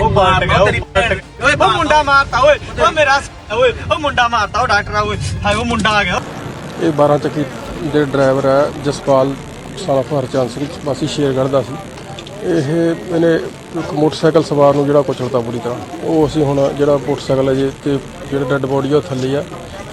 ਉਹ ਮਾਰ ਗਿਆ ਤੇਰੀ ਭੈਣ। ਓਏ ਉਹ ਮੁੰਡਾ ਮਾਰਤਾ ਓਏ ਉਹ ਮੇਰਾ ਸ- ਓਏ ਉਹ ਮੁੰਡਾ ਮਾਰਤਾ ਉਹ ਡਾਕਟਰ ਆ ਓਏ। ਹਾਏ ਉਹ ਮੁੰਡਾ ਆ ਗਿਆ। ਇਹ 12 ਚੱਕੀ ਦੇ ਡਰਾਈਵਰ ਹੈ ਜਸਪਾਲ ਸਾਲਾ ਹਰਚੰਦ ਸਿੰਘ ਵਾਸੀ ਸ਼ੇਰਗੜ੍ਹ ਦਾ ਸੀ। ਇਹ ਇਹਨੇ ਇੱਕ ਮੋਟਰਸਾਈਕਲ ਸਵਾਰ ਨੂੰ ਜਿਹੜਾ ਕੁਚਲਤਾ ਬੁਰੀ ਤਰ੍ਹਾਂ। ਉਹ ਅਸੀਂ ਹੁਣ ਜਿਹੜਾ ਮੋਟਰਸਾਈਕਲ ਹੈ ਜੀ ਤੇ ਜਿਹੜਾ ਡੈੱਡ ਬੋਡੀ ਆ ਉਹ ਥੱਲੇ ਆ।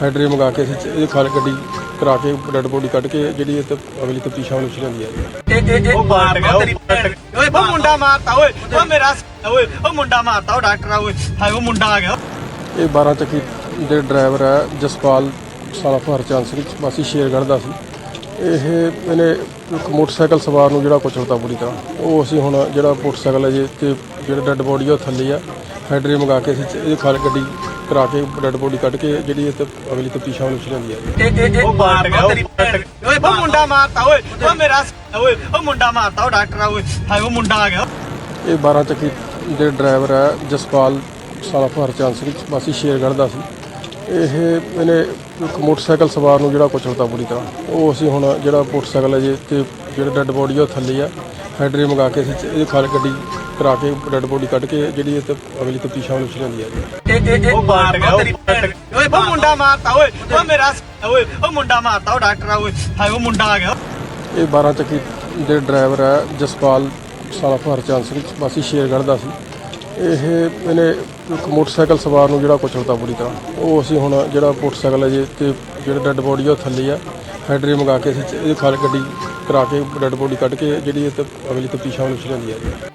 ਹੈਡਰੇ ਮੰਗਾ ਕੇ ਅਸੀਂ ਇਹ ਖਾਲ ਗੱਡੀ ਕਰਾ ਕੇ ਡੈੱਡ ਬੋਡੀ ਕੱਢ ਕੇ ਜਿਹੜੀ ਇਹ ਤੇ ਅਗਲੀ ਤਫਤੀਸ਼ ਵਾਲੀ ਚ ਜਾਂਦੀ ਹੈ। ਉਹ ਮਾਰ ਗਿਆ ਤੇਰੀ ਭੈਣ। ਓਏ ਉਹ ਮੁੰਡਾ ਮਾਰਤਾ ਓਏ ਉਹ ਮੇਰਾ ਓਏ ਉਹ ਮੁੰਡਾ ਮਾਰਤਾ ਉਹ ਡਾਕਟਰ ਆ ਓਏ। ਹਾਏ ਉਹ ਮੁੰਡਾ ਆ ਗਿਆ। ਇਹ 12 ਚੱਕੀ ਦੇ ਡਰਾਈਵਰ ਹੈ ਜਸਪਾਲ ਸਾਲਾ ਹਰਚੰਦ ਸਿੰਘ ਵਾਸੀ ਸ਼ੇਰਗੜ੍ਹ ਦਾ ਸੀ। ਇਹ ਇਹਨੇ ਇੱਕ ਮੋਟਰਸਾਈਕਲ ਸਵਾਰ ਨੂੰ ਜਿਹੜਾ ਕੁਚਲਤਾ ਬੁਰੀ ਤਰ੍ਹਾਂ ਉਹ ਅਸੀਂ ਹੁਣ ਜਿਹੜਾ ਮੋਟਰਸਾਈਕਲ ਹੈ ਜੀ ਤੇ ਜਿਹੜਾ ਡੈੱਡ ਬੋਡੀ ਉਹ ਥੱਲੇ ਆ। ਹੈਡਰੇ ਮੰਗਾ ਕੇ ਅਸੀਂ ਇਹ ਖਾਲ ਗੱਡੀ ਕਰਾ ਕੇ ਡੈੱਡ ਬੋਡੀ ਕੱਢ ਕੇ ਜਿਹੜੀ ਇਹ ਤੇ ਅਗਲੀ ਤਫਤੀਸ਼ ਵਾਲੀ ਚ ਜਾਂਦੀ ਹੈ ਉਹ ਮਾਰ ਗਿਆ ਤੇਰੀ ਭੈਣ ਓਏ ਉਹ ਮੁੰਡਾ ਮਾਰਤਾ ਓਏ। ਉਹ ਮੇਰਾ ਸ- ਓਏ ਉਹ ਮੁੰਡਾ ਮਾਰਤਾ ਉਹ ਡਾਕਟਰ ਆ ਓਏ। ਹਾਏ ਉਹ ਮੁੰਡਾ ਆ ਗਿਆ। ਇਹ 12 ਚੱਕੀ ਦੇ ਡਰਾਈਵਰ ਹੈ ਜਸਪਾਲ ਸਾਲਾ ਹਰਚੰਦ ਸਿੰਘ ਵਾਸੀ ਸ਼ੇਰਗੜ੍ਹ ਦਾ ਸੀ। ਇਹ ਇਹਨੇ ਇੱਕ ਮੋਟਰਸਾਈਕਲ ਸਵਾਰ ਨੂੰ ਜਿਹੜਾ ਕੁਚਲਤਾ ਬੁਰੀ ਤਰ੍ਹਾਂ ਉਹ ਅਸੀਂ ਹੁਣ ਜਿਹੜਾ ਮੋਟਰਸਾਈਕਲ ਹੈ ਜੀ ਤੇ ਜਿਹੜਾ ਡੈੱਡ ਬੋਡੀ ਆ ਉਹ ਥੱਲੇ ਆ। ਹੈਡਰੇ ਮੰਗਾ ਕੇ ਅਸੀਂ ਇਹ ਖਾਲ ਗੱਡੀ ਕਰਾ ਕੇ ਡੈੱਡ ਬੋਡੀ ਕੱਢ ਕੇ ਜਿਹੜੀ ਇਹ ਤੇ ਅਗਲੀ ਤਫਤੀਸ਼ ਵਾਲੀ ਚ ਜਾਂਦੀ ਹੈ ਉਹ ਮਾਰ ਗਿਆ ਤੇਰੀ ਓਏ ਉਹ ਮੁੰਡਾ ਮਾਰਤਾ ਓਏ ਉਹ ਮੇਰਾ ਓਏ ਉਹ ਮੁੰਡਾ ਮਾਰਤਾ ਉਹ ਡਾਕਟਰ ਆ ਓਏ। ਹਾਏ ਉਹ ਮੁੰਡਾ ਆ ਗਿਆ। ਇਹ 12 ਚੱਕੀ ਦੇ ਡਰਾਈਵਰ ਹੈ ਜਸਪਾਲ ਸਾਲਾ ਹਰਚੰਦ ਸਿੰਘ ਵਾਸੀ ਸ਼ੇਰਗੜ੍ਹ ਦਾ ਸੀ। ਇਹ ਇਹਨੇ ਇੱਕ ਮੋਟਰਸਾਈਕਲ ਸਵਾਰ ਨੂੰ ਜਿਹੜਾ ਕੁਚਲਤਾ ਪੂਰੀ ਤਰ੍ਹਾਂ। ਉਹ ਅਸੀਂ ਹੁਣ ਜਿਹੜਾ ਮੋਟਰਸਾਈਕਲ ਹੈ ਜੀ ਤੇ ਜਿਹੜਾ ਡੈੱਡ ਬੋਡੀ ਆ ਉਹ ਥੱਲੇ ਆ। ਹੈਡਰੇ ਮੰਗਾ ਕੇ ਅਸੀਂ ਇਹ ਖਾਲ ਗੱਡੀ ਕਰਾ ਕੇ ਡੈੱਡ ਬੋਡੀ ਕੱਢ ਕੇ ਜਿਹੜੀ ਇਹ ਤੇ ਅਗਲੀ ਤਫਤੀਸ਼ ਨੂੰ ਚ ਜਾਂਦੀ ਹੈ